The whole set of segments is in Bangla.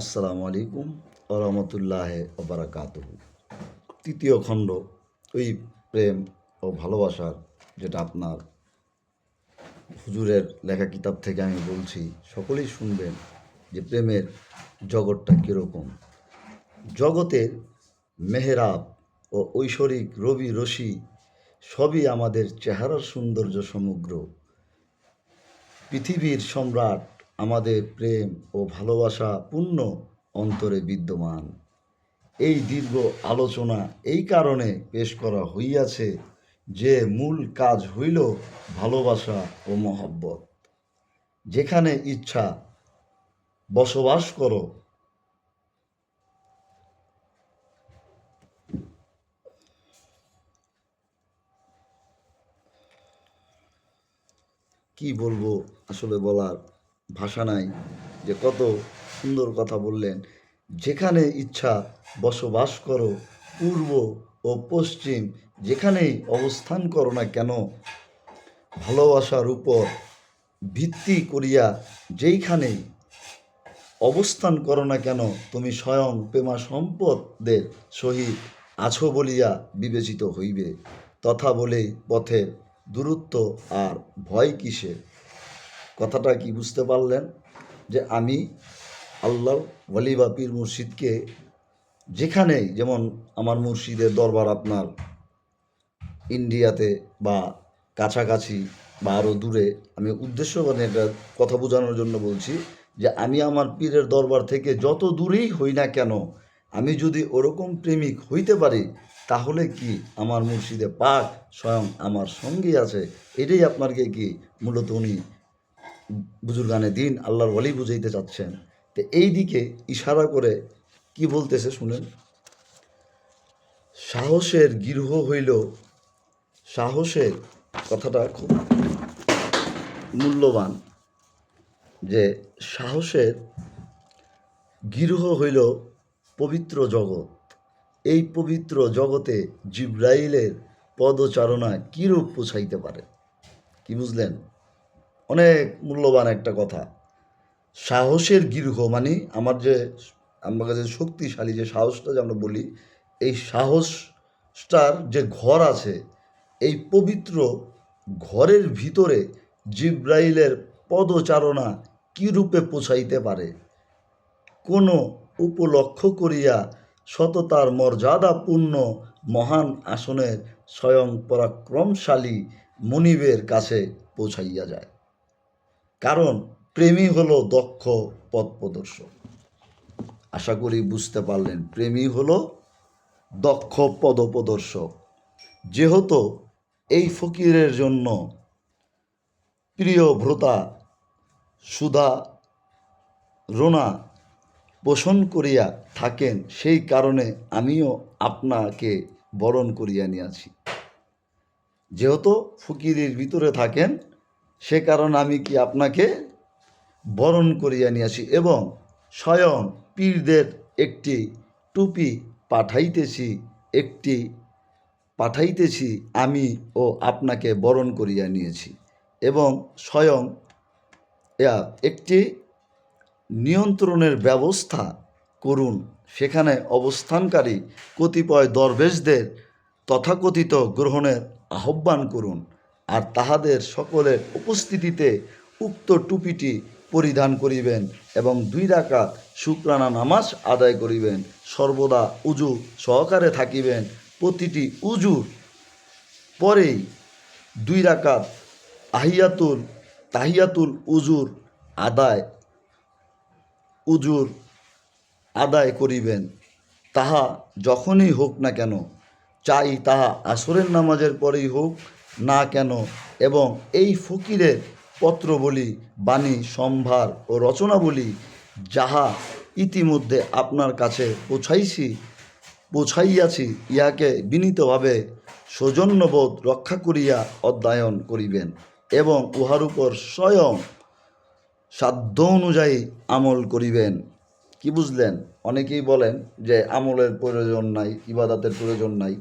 আসসালামু আলাইকুম রহমতুল্লাহ ওবরাকাত তৃতীয় খণ্ড, ওই প্রেম ও ভালোবাসার যেটা আপনার হুজুরের লেখা কিতাব থেকে আমি বলছি, সকলেই শুনবেন যে প্রেমের জগৎটা কীরকম। জগতের মেহরাব ও ঐশ্বরিক রবি রশি সবই আমাদের চেহারার সৌন্দর্য সমগ্র পৃথিবীর সম্রাট আমাদের প্রেম ও ভালোবাসা পূর্ণ অন্তরে বিদ্যমান। এই দীর্ঘ আলোচনা এই কারণে পেশ করা হইয়াছে যে মূল কাজ হইল ভালোবাসা ও মহব্বত। যেখানে ইচ্ছা, বসবাস করো। কি বলব আসলে বলার ভাষা নাই, যে কত সুন্দর কথা বললেন। যেখানে ইচ্ছা বসবাস করো, পূর্ব ও পশ্চিম, যেখানেই অবস্থান করো না কেন, ভালোবাসার উপর ভিত্তি করিয়া যেইখানেই অবস্থান করো না কেন, তুমি স্বয়ং প্রেমা সম্পদের সহিত আছো বলিয়া বিবেচিত হইবে। তথা বলেই পথের দূরত্ব আর ভয় কিসের? কথাটা কি বুঝতে পারলেন? যে আমি আল্লাহ ওয়ালি বা পীর মুর্শিদকে যেখানেই, যেমন আমার মুর্শিদের দরবার আপনার ইন্ডিয়াতে বা কাছাকাছি বা আরও দূরে, আমি উদ্দেশ্য মানে এটা কথা বোঝানোর জন্য বলছি যে আমি আমার পীরের দরবার থেকে যত দূরেই হই না কেন, আমি যদি ওরকম প্রেমিক হইতে পারি, তাহলে কি আমার মুর্শিদে পাক স্বয়ং আমার সঙ্গেই আছে? এটাই আপনাকে কি মূলত উনি বুজুর্গানে দিন আল্লাহর ওয়ালি বুঝাইতে চাচ্ছেন তো এই দিকে ইশারা করে কি বলতেছে শুনেন? সাহসের গৃহ হইল, সাহসের কথাটা খুব মূল্যবান যে সাহসের গৃহ হইল পবিত্র জগৎ। এই পবিত্র জগতে জিব্রাইলের পদচারণা কীরূপ পৌঁছাইতে পারে? কি বুঝলেন? অনেক মূল্যবান একটা কথা। সাহসের গৃহ মানে আমার যে, আমার কাছে শক্তিশালী যে সাহসটা যে আমরা বলি, এই সাহসটার যে ঘর আছে, এই পবিত্র ঘরের ভিতরে জিব্রাইলের পদচারণা রূপে পৌঁছাইতে পারে? কোনো উপলক্ষ করিয়া সততার মর্যাদাপূর্ণ মহান আসনের স্বয়ং পরাক্রমশালী মনিবের কাছে পৌঁছাইয়া যায়। কারণ প্রেমী হলো দক্ষ পথ প্রদর্শক। আশা করি বুঝতে পারলেন প্রেমী হলো দক্ষ পদপ্রদর্শক যেহেতু এই ফকিরের জন্য প্রিয় ভ্রতা সুধা রোনা পোষণ করিয়া থাকেন, সেই কারণে আমিও আপনাকে বরণ করিয়া নিয়েছি। যেহেতু ফকিরের ভিতরে থাকেন সে কারণে আমি কি আপনাকে বরণ করিয়া নিয়েছি এবং স্বয়ং পীরদের একটি টুপি পাঠাইতেছি, একটি পাঠাইতেছি, আমি ও আপনাকে বরণ করিয়া নিয়েছি এবং স্বয়ং একটি নিয়ন্ত্রণের ব্যবস্থা করুন। সেখানে অবস্থানকারী কতিপয় দরবেশদের তথাকথিত গ্রহণের আহ্বান করুন। আর তাহাদের সকলের উপস্থিতিতে উক্ত টুপিটি পরিধান করিবেন এবং দুই রাকাত শুক্রানা নামাজ আদায় করিবেন। সর্বদা উজু সহকারে থাকিবেন। প্রতিটি উজুর পরেই দুই রাকাত আহিয়াতুল, তাহিয়াতুল উজুর আদায় উজুর আদায় করিবেন। তাহা যখনই হোক না কেন, চাই তাহা আসরের নামাজের পরেই হোক না কেন? এবং এই ফকিরের পত্রবলি, বাণী, সম্ভার ও রচনাবলী যাহা ইতিমধ্যে আপনার কাছে পৌঁছাইছি, পৌঁছাইয়াছি, ইহাকে বিনীতভাবে সৌজন্যবোধ রক্ষা করিয়া অধ্যয়ন করিবেন এবং উহার উপর স্বয়ং সাধ্য অনুযায়ী আমল করিবেন। কি বুঝলেন? অনেকেই বলেন যে আমলের প্রয়োজন নাই, ইবাদাতের প্রয়োজন নাই।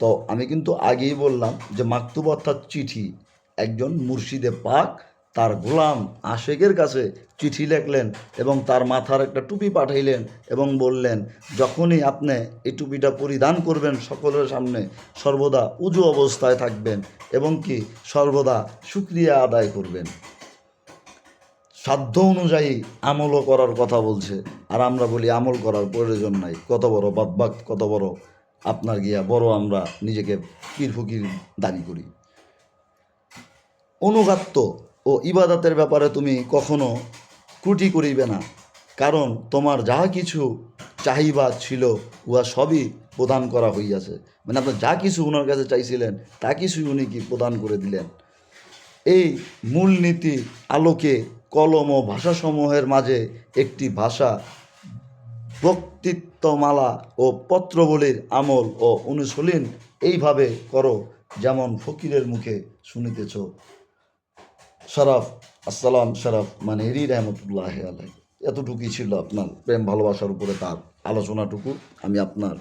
তো আমি কিন্তু আগেই বললাম যে মাকতুব অর্থাৎ চিঠি, একজন মুর্শিদে পাক, তার গোলাম আশেকের কাছে চিঠি লেখলেন এবং তার মাথার একটা টুপি পাঠাইলেন এবং বললেন, যখনই আপনি এই টুপিটা পরিধান করবেন সকলের সামনে, সর্বদা উজু অবস্থায় থাকবেন এবং কি সর্বদা শুক্রিয়া আদায় করবেন। সাধ্য অনুযায়ী আমলও করার কথা বলছে। আর আমরা বলি আমল করার প্রয়োজন নাই। কত বড় বদবাক কত বড় আপনার গিয়া বড় আমরা নিজেকে পীর ফকির দাবি করি। অনুগাত্য ও ইবাদতের ব্যাপারে তুমি কখনো ত্রুটি করিবে না, কারণ তোমার যাহা কিছু চাহিবা ছিল উহা সবই প্রদান করা হইয়াছে। মানে আপনার যা কিছু ওনার কাছে চাইছিলেন, তা কিছুই উনি কি প্রদান করে দিলেন? এই মূলনীতি আলোকে কলম ও ভাষাসমূহের মাঝে একটি ভাষা বক্তৃত্বমালা ও পত্রবলীর আমল ও অনুশীলন এইভাবে করো যেমন ফকিরের মুখে শুনিতেছ। শরাফ, আসসালাম শরাফ মানে এরই রহমতুল্লাহ আলাই এতটুকুই ছিল আপনার প্রেম ভালোবাসার উপরে তার আলোচনাটুকু। আমি আপনার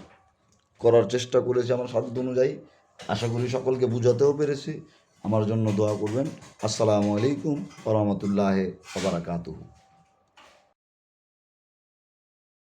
করার চেষ্টা করেছি আমার সাধ্য অনুযায়ী। আশা করি সকলকে বুঝাতেও পেরেছি। আমার জন্য দোয়া করবেন। আসসালামু আলাইকুম রহমতুল্লাহ বারাকাতুহু।